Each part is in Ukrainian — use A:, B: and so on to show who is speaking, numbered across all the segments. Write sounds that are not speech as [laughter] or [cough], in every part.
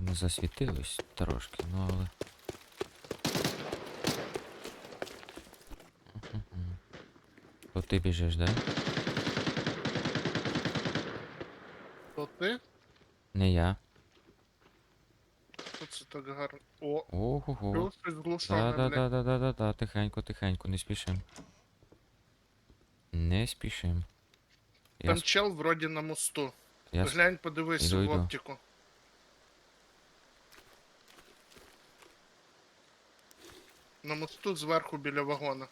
A: Вже ми засвітились трошки, ну але. То ти біжиш, да?
B: То ти?
A: Не я.
B: Що це так гарно? О,
A: Ого-го. Да-да-да-да-да-да-да, тихенько, тихенько, не спішим. Не спішим. Я,
B: Там
A: с-
B: чел вроді на мосту.
A: я,
B: Глянь, подивись
A: Іду,
B: в
A: іду.
B: оптику. На мосту зверху біля вагона.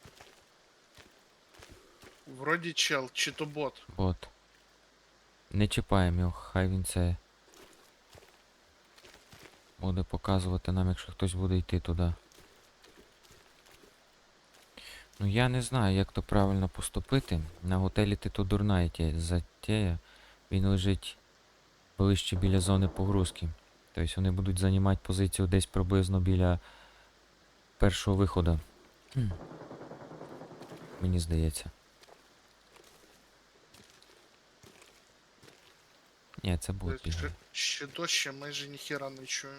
B: Вроді чел, чи то бот.
A: От. Не чіпаємо його, хай він це. Буде показувати нам, якщо хтось буде йти туди. Ну я не знаю, як то правильно поступити. На готелі ти то дурна ідея- затея. Він лежить ближче біля зони погрузки. Тобто вони будуть займати позицію десь приблизно біля першого виходу. Мені здається. Ні, це бот
B: Ще,
A: бігає.
B: ще дощ, я майже ніхіра не чую.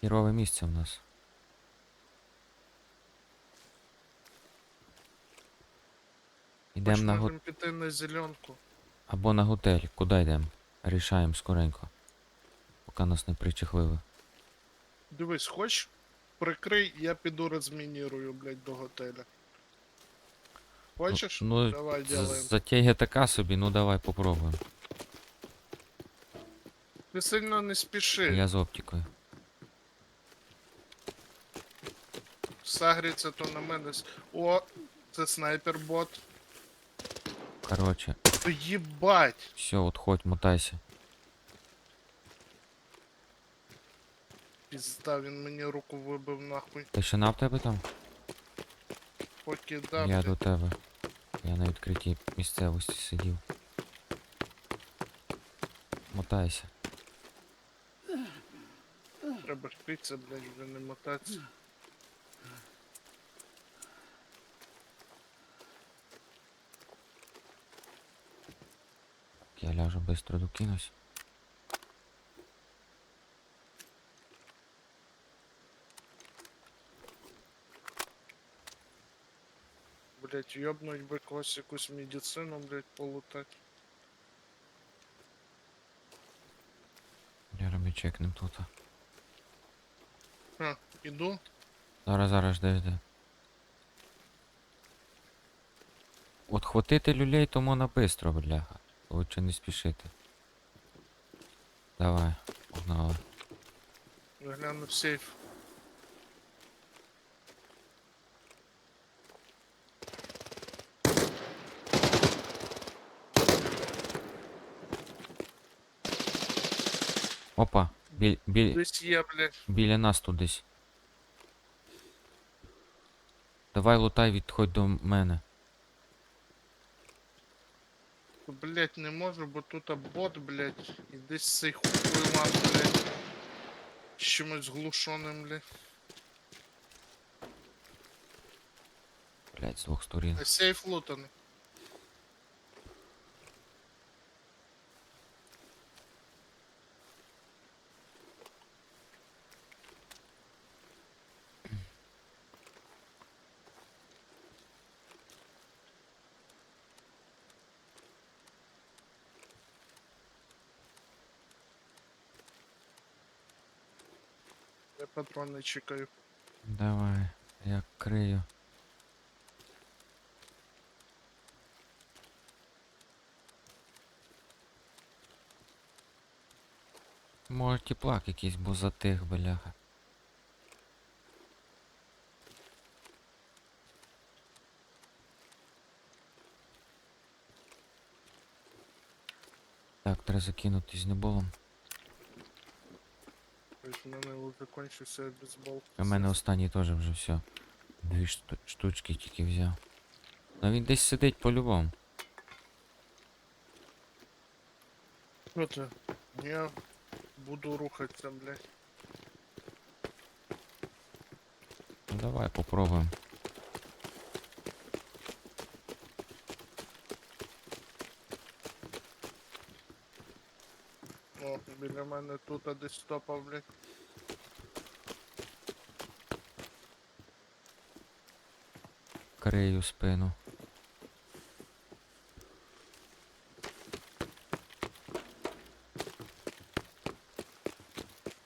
A: Хірове місце в нас. Йдемо
B: Хоч
A: на го...
B: піти на зеленку.
A: або на готель. Куди йдемо? Рішаємо скоренько. Поки нас не причехлили.
B: Дивись, хоч прикрий, я піду розмінірую, блядь, до готеля. Хочеш?
A: ну,
B: Давай
A: З-
B: делаем.
A: Затея така собі, ну давай попробуємо.
B: Ти сильно не спіши.
A: Я з оптикою.
B: Сагріться то на мене. О, це снайпер бот.
A: Короче,
B: То їбать!
A: все, отходь, мотайся.
B: Пізда, він мені руку вибив нахуй.
A: Тишина в тебе там?
B: Покидав.
A: Я
B: блядь.
A: до тебе. Я на відкритій місцевості сидів. Мотайся.
B: Треба шпитися, блядь, вже не мотатися.
A: Я ляжу быстро докинусь.
B: Блядь, йобнуть би когось якусь медицину, блядь, полутать.
A: Я роблю чекнем тут.
B: Ха, іду.
A: Зараз, зараз, жди, жди. От хватити люлей то можна бистро, бляха. Лучше не спішити. Давай, погнали.
B: Загляну в сейф.
A: Опа, біль, біль,
B: Десь є, блядь.
A: біля нас тут десь. Давай лутай, відходь до мене.
B: Блять, не можу, бо тут бот, блять, і десь цей хуйлан, блять. з Чимось глушеним, блять.
A: Блять, з двох сторін.
B: А сейф лутаний. Я патрони чекаю.
A: Давай, я крию. Теплак якийсь, бо затих, бляха. Так, треба закинути з неболом.
B: В мене вже кончився бейсбол.
A: У мене останній теж вже все. Дві шту- штучки тільки взяв. Ну він десь сидить по-любому.
B: Що ти? Я буду рухатися, блядь.
A: Ну давай попробуємо.
B: О, біля мене тут десь топав, блядь.
A: Крию спину.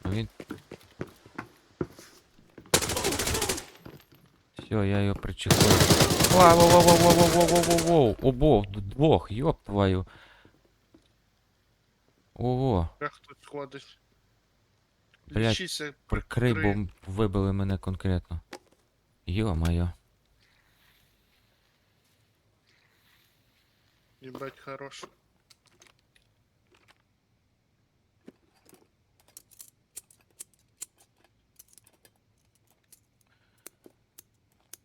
A: Він. Все, я його причехлив. Вау, вау, вау, вау, вау, вау, вау, вау, вау. Обох, двох, йоп твою. Ого,
B: Де хтось ходить.
A: Блядь,
B: Лічися,
A: прикрий, бо м- вибили мене конкретно. Йо-моє.
B: Їбать хорош.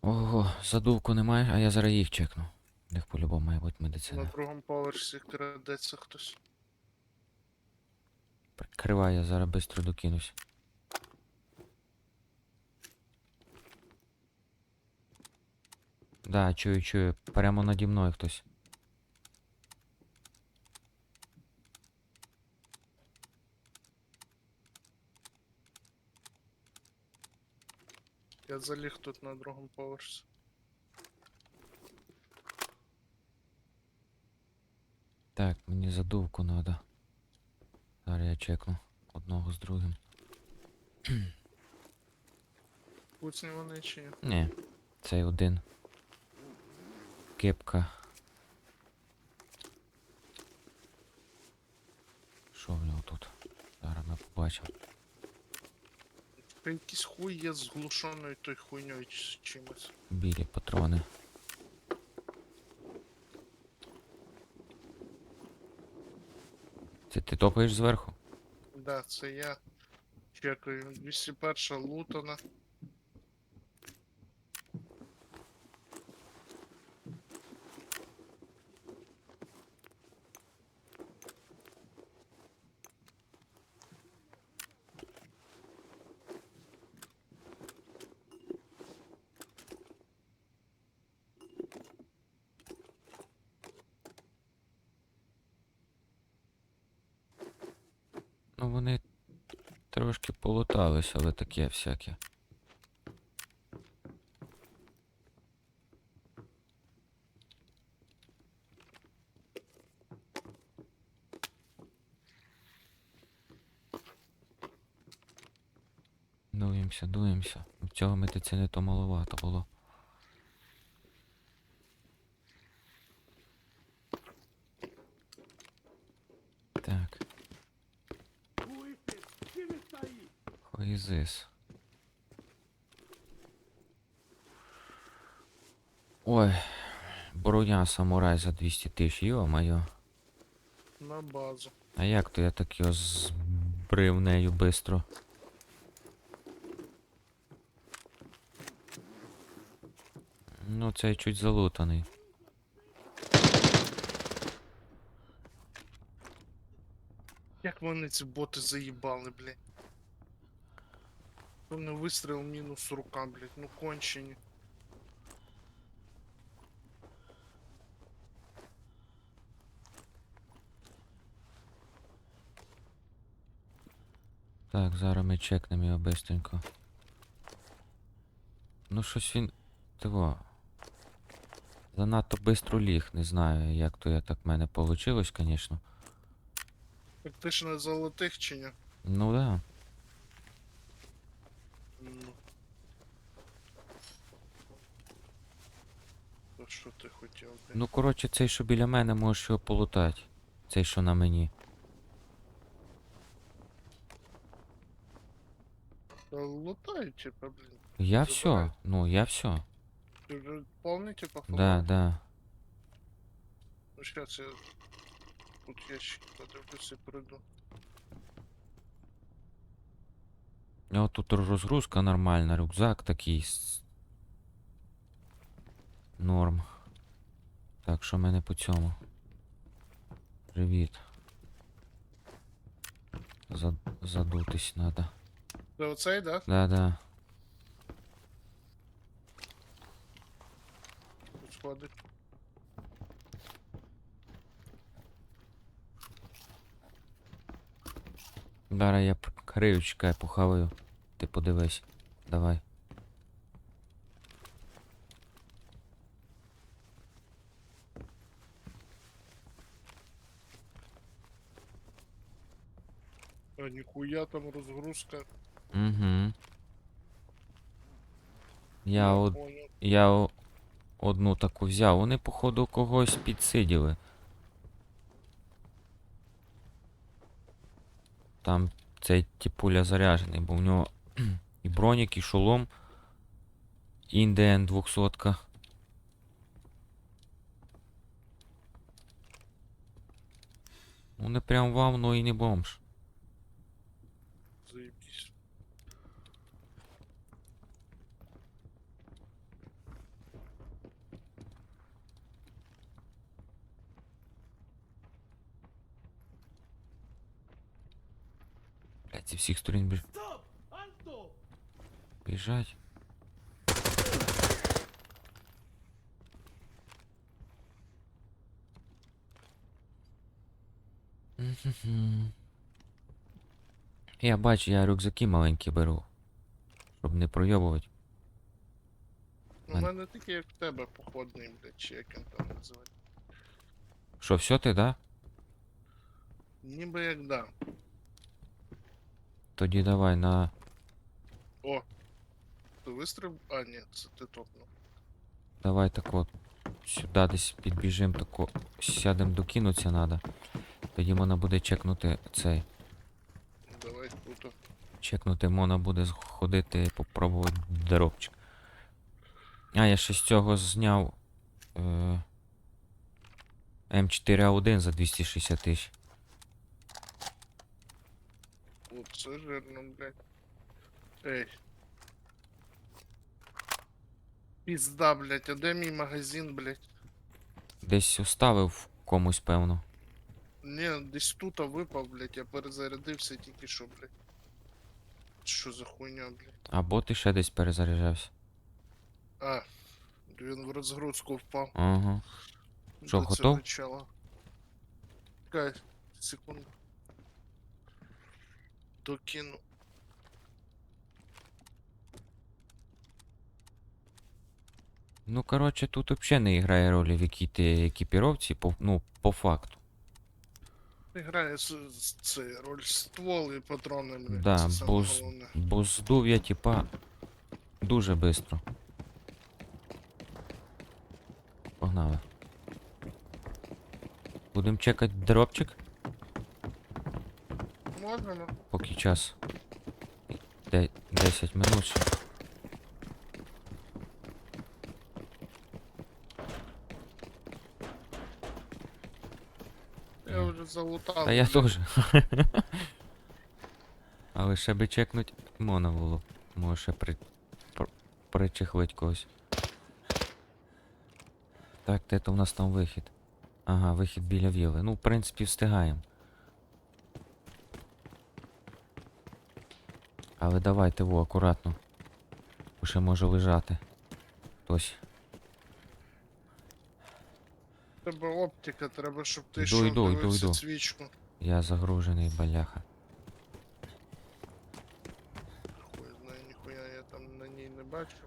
A: Ого, задувку немає, а я зараз їх чекну. В них по-любому має бути медицина.
B: На другому поверсі крадеться хтось.
A: Прикривай, я зараз швидко докинусь. Да, чую, чую. Прямо наді мною хтось.
B: Я заліг тут на другому поверсі.
A: Так, мені задувку надо. Зараз я чекну одного з другим.
B: Куцні вони чи ні?
A: Ні, цей один. Кепка. Що в нього тут? Зараз ми побачимо.
B: Та якийсь хуй є з глушеною той хуйньою чимось.
A: Білі патрони. Це ти топаєш зверху?
B: Да, це я. Чекаю. 201 лутана.
A: Ну вони трошки полутались, але таке всяке. Дуємося, дуємося. Цього медицини то маловато було. Так. Хуїзис. Ой, броня самурай за 200 тисяч, йо-моє.
B: На базу.
A: А як то я так його збрив нею бистро? Ну, цей чуть залутаний.
B: Як вони ці боти заїбали, блядь. То не вистріл мінус рука, блядь, ну кончені.
A: Так, зараз ми чекнемо його бистренько. Ну щось він. Того. Занадто бистро ліг, не знаю, як то я так в мене вийшло, звісно.
B: Так ти ж не золотих чи ні?
A: Ну да.
B: Ну. То що ти хотів, блядь?
A: Ну, коротше, цей, що біля мене, можеш його полутати. Цей, що на мені.
B: Та лутають, типа, блін.
A: Я все. Ну, я все.
B: Ти вже повний, типа,
A: Да, да.
B: Ну, сейчас я тут ящик подивлюсь і прийду.
A: У нього тут розгрузка нормальна, рюкзак такий. Норм. Так, що в мене по цьому? Привіт. Зад... Задутись надо.
B: Це оцей, да?
A: Да, да.
B: Тут сходить.
A: Зараз я похаваю. Ти подивись. Давай.
B: А ніхуя там розгрузка.
A: Угу. Я, од...
B: понял.
A: я о- одну таку взяв. Вони, походу, когось підсиділи. Там цей тіпуля заряджений, бо в нього [clears throat] і бронік, і шолом. Індіан 200. Ну не прям вам, но і не бомж. Блять, зі всіх сторін біж... біжать. Я бачу, я рюкзаки маленькі беру. Щоб не пройобувати.
B: У мене такий, як в тебе, походний, блядь, чи як він там називає.
A: Що, все ти, да?
B: Ніби як да.
A: Тоді давай на.
B: О! Ти вистріл? А, ні, це ти топнув.
A: Давай так от. Сюди десь підбіжим, тако сядем докинуться надо. Тоді можна буде чекнути цей.
B: Давай тут.
A: Чекнути можна буде ходити попробувати дробчик. А, я ще з цього зняв е, М4А1 за 260 тисяч.
B: О, це блядь. Ей. Пізда, блядь, а де мій магазин, блядь?
A: Десь оставив комусь, певно.
B: Ні, десь тут випав, блядь, я перезарядився тільки що, блядь. Що за хуйня, блядь?
A: Або ти ще десь перезаряджався.
B: А, він в розгрузку впав.
A: Ага. Що,
B: До
A: готов?
B: цього. Чекай, секунду. Докину.
A: Ну, коротше, тут взагалі не грає ролі, в якій ти екіпіровці, по, ну, по факту.
B: Грає з це, роль ствол і патрони, блядь.
A: Да,
B: це
A: бо з-
B: головне.
A: Бо здув я, типа, дуже швидко. Погнали. Будем чекати дропчик,
B: Можемо.
A: поки час. Де 10 минут.
B: Я вже залутав.
A: Та я теж. [laughs] Але ще би чекнуть можна було. Може ще при... пр- причихлить когось. Так, де то в нас там вихід? Ага, вихід біля віли. Ну, в принципі, встигаємо. Але давайте во, акуратно. Бо ще може лежати. Хтось.
B: Тебе оптика, треба, щоб ти
A: Йду,
B: йшов,
A: йду, йду, йду.
B: свічку.
A: Я загружений, баляха.
B: Хуй знає, ніхуя я там на ній не бачив.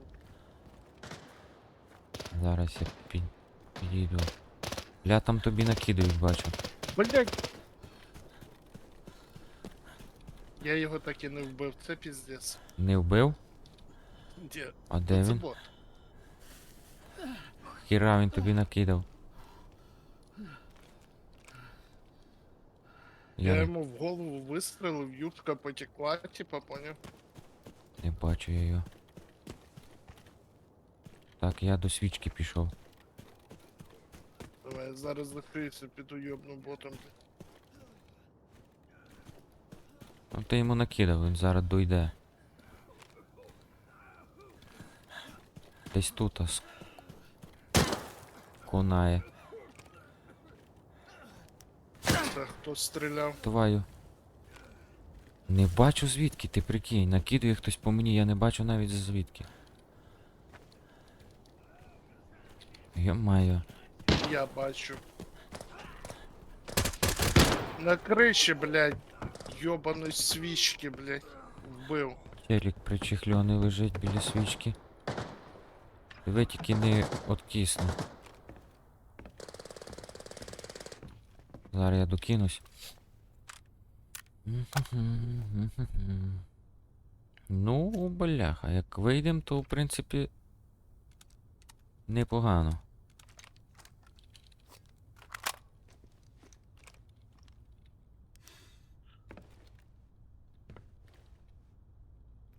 A: Зараз я під... підійду. Бля, там тобі накидають, бачу.
B: Блять! Я його так і не вбив, це піздець.
A: Не вбив?
B: Де?
A: А де
B: це
A: він?
B: бот.
A: Хіра він тобі накидав.
B: Я,
A: Я не,
B: йому в голову вистрелив, юбка потекла, типа, поняв?
A: не бачу я його. Так, я до свічки пішов.
B: Давай, я зараз закриюся, піду йобну ботом. блядь.
A: Ну ти йому накидав, він зараз дойде. Десь тут ас. Конає.
B: Та хто стріляв?
A: Твою. Не бачу звідки, ти прикинь, накидує хтось по мені, я не бачу навіть звідки. Йо-майо.
B: Я бачу. На криші, блядь. Йобаної свічки, блядь, вбив.
A: Челік причехльоний лежить біля свічки. Диви тільки не откисне. Зараз я докинусь. Ну, бляха, як вийдем, то в принципі непогано.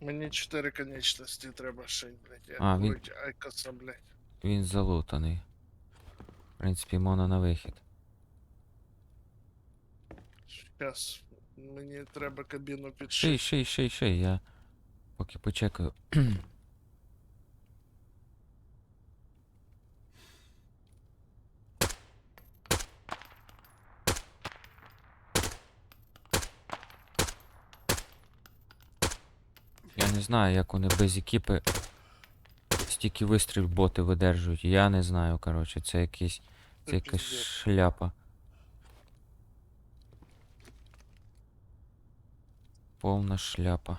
B: Мені чотири конечності треба ще, блядь. Я
A: А, він-
B: Айкоса, блядь.
A: Він залутаний. В принципі, моно на вихід.
B: Щас. Мені треба кабіну
A: Ший,
B: підшити.
A: ший, ший, ший, я поки почекаю. [clears throat] Я не знаю, як вони без екіпи стільки вистріл боти видержують. Я не знаю, коротше, це якийсь. Це якась шляпа. Повна шляпа.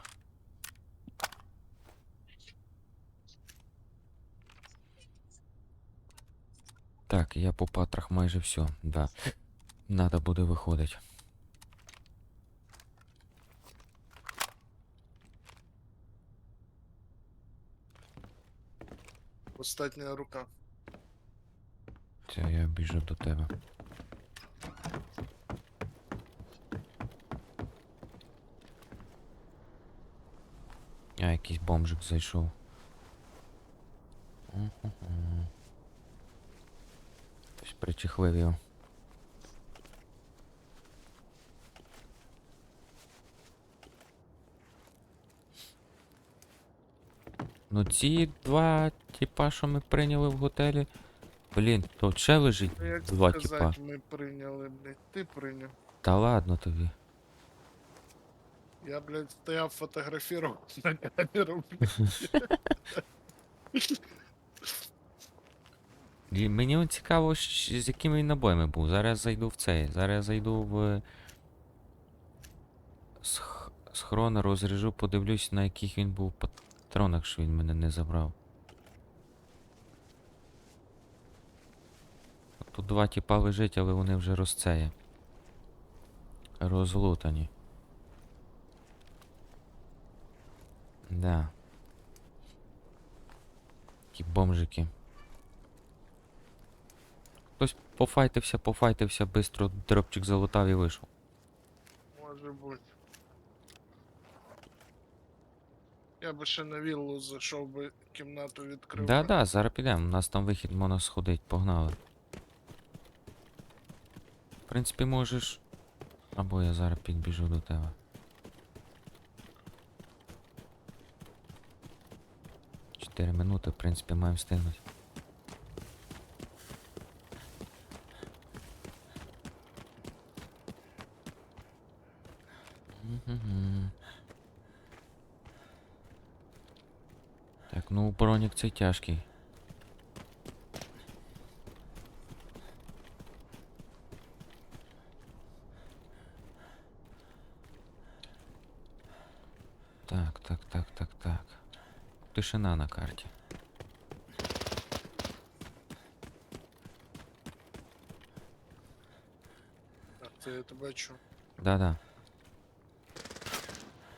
A: Так, я по патрах майже все, да. Надо буде виходить.
B: Остання рука.
A: Це я біжу до тебе. А, якийсь бомжик зайшов. Мгм. Хтось Ну ці два типа, що ми прийняли в готелі. Блін, тут ще лежить
B: Ну, Як
A: два типа.
B: сказати, ми прийняли, блядь. Ти прийняв.
A: Та ладно тобі.
B: Я, блядь, стояв фотографував на камеру, блядь.
A: І мені от цікаво, щ- з якими він набоями був. Зараз зайду в цей. Зараз я зайду в. сх- Схрон, розріжу, подивлюсь, на яких він був патронах, що він мене не забрав. Тут два тіпа лежить, але вони вже розцеє. Розлутані. Да. Такі бомжики. Хтось пофайтився, пофайтився, бистро дропчик залутав і вийшов.
B: Може бути. Я би ще на віллу зайшов би кімнату відкрив.
A: Да-да, зараз підемо. У нас там вихід можна сходить, погнали. В принципі, можеш. Або я зараз підбіжу до тебе. Чотири минути, в принципі, маємо встигнути. Мгм. Так, ну бронік цей тяжкий. Так, так, так, так, так. Тишина на карті.
B: Так, це я тебе чу.
A: Да-да.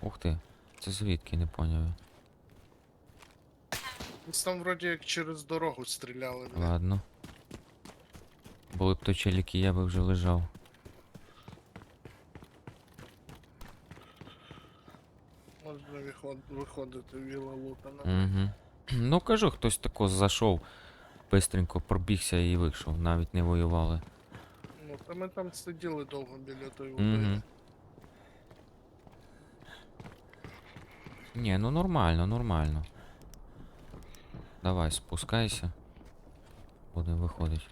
A: Ух ти. Це звідки, не поняв.
B: Десь там вроді як через дорогу стріляли, блядь.
A: Ладно. Були б то челіки, я би вже лежав.
B: Можна виход... виходити віла лутана.
A: Угу. [clears throat] Ну кажу, хтось тако зайшов, бистренько пробігся і вийшов, навіть не воювали.
B: Ну, та ми там сиділи довго біля тої
A: Угу.
B: води.
A: Ні, ну нормально, нормально. Давай, спускайся. Будемо виходити.